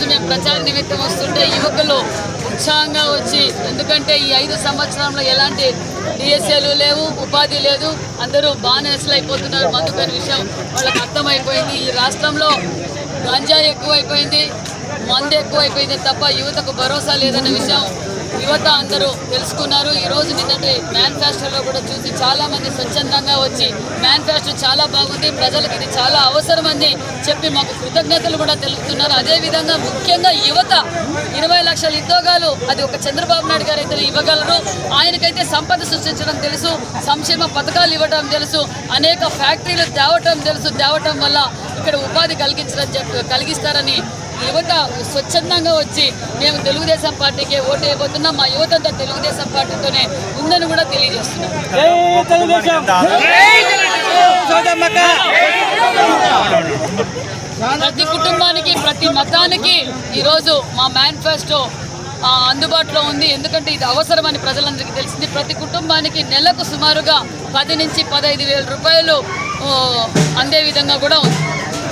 ఈరోజు మేము ప్రచార నిమిత్తం వస్తుంటే యువకులు ఉత్సాహంగా వచ్చి ఎందుకంటే ఈ ఐదు సంవత్సరంలో ఎలాంటి డిఎస్ఏలు లేవు ఉపాధి లేదు అందరూ బానేసలు అయిపోతున్నారు. మందుకని విషయం వాళ్ళకి అర్థమైపోయింది. ఈ రాష్ట్రంలో గంజాయి ఎక్కువైపోయింది మందు ఎక్కువైపోయింది తప్ప యువతకు భరోసా లేదన్న విషయం యువత అందరూ తెలుసుకున్నారు. ఈ రోజు నిన్నటి మేనిఫెస్టోలో కూడా చూసి చాలా మంది స్వచ్ఛందంగా వచ్చి మేనిఫెస్టో చాలా బాగుంది. ప్రజలకు ఇది చాలా అవసరమని చెప్పి మాకు కృతజ్ఞతలు కూడా తెలుపుతున్నారు. అదేవిధంగా ముఖ్యంగా యువత ఇరవై లక్షల ఉద్యోగాలు అది ఒక చంద్రబాబు నాయుడు గారు అయితే ఇవ్వగలరు. ఆయనకైతే సంపద సృష్టించడం తెలుసు సంక్షేమ పథకాలు ఇవ్వడం తెలుసు అనేక ఫ్యాక్టరీలు తేవటం తెలుసు. తేవటం వల్ల ఇక్కడ ఉపాధి కలిగించడం కలిగిస్తారని యువత స్వచ్ఛందంగా వచ్చి మేము తెలుగుదేశం పార్టీకి ఓటు వేయబోతున్నాం. మా యువత అంతా తెలుగుదేశం పార్టీతోనే ఉందని కూడా తెలియజేస్తున్నాం. జై తెలుగుదేశం. సోదమ్మక్క ప్రతి కుటుంబానికి ప్రతి మతానికి ఈరోజు మా మేనిఫెస్టో అందుబాటులో ఉంది. ఎందుకంటే ఇది అవసరమని ప్రజలందరికీ తెలిసింది. ప్రతి కుటుంబానికి నెలకు సుమారుగా పది నుంచి పదహైదు వేల రూపాయలు అందే విధంగా కూడా ఉంది.